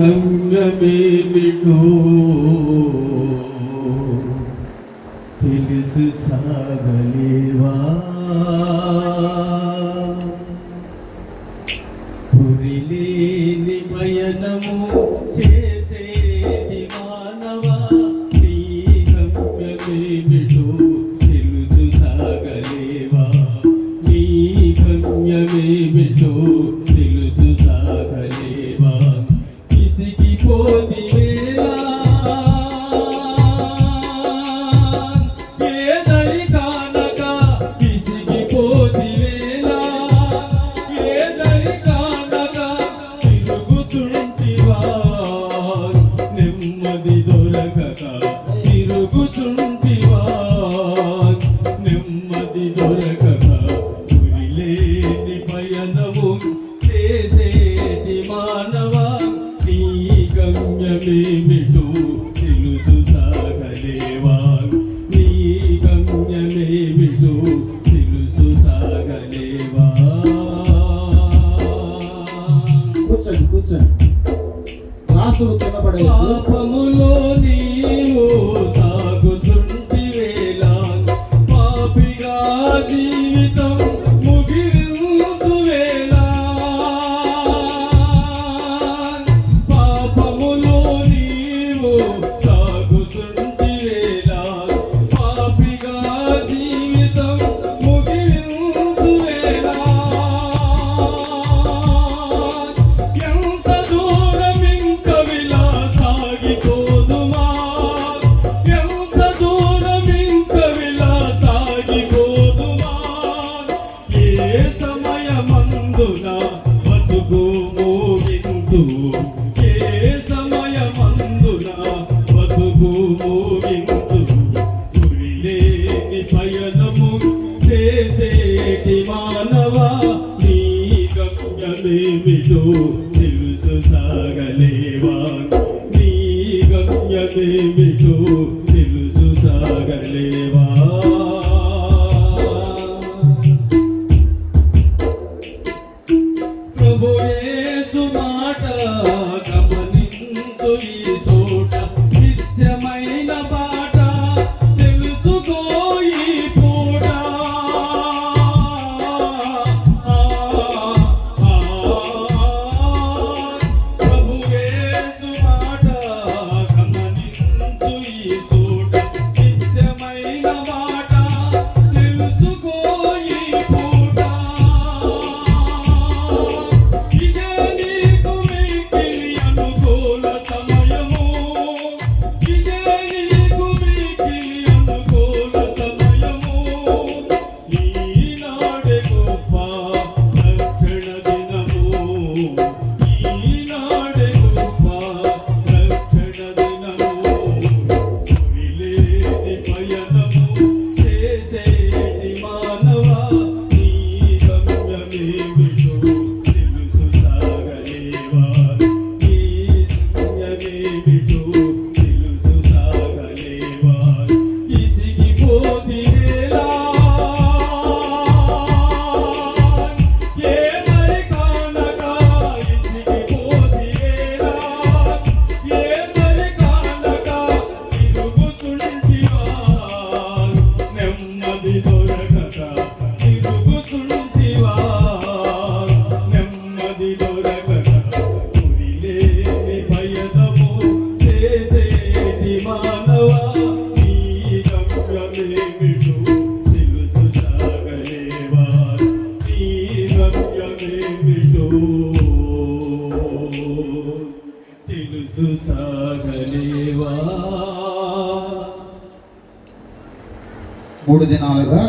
संग में मिठो तिलस सागलेवा అడుగుచుంటివా నెమ్మది దొరకక గురిలేని పయనము చేసేటి మానవా నీ గమ్యమేమిటో తెలుసు సాగలేవా నీ గమ్యమేమిటో తెలుసు సాగలేవా కూర్చోండి కూర్చోండి. రాసులు కింద పడే పాపములో నీవు సమయమందున బతుకు మోగిందు ఏ సమయమందున బతుకు మోగిందు గురిలేని పయనము చేసేటి తెలుసు సాగలేవా? నీ గమ్యమేమిటో తెలుసు సాగలేవా? Yesu You. తెలుసు సాగలేవా మూడు దినాలుగా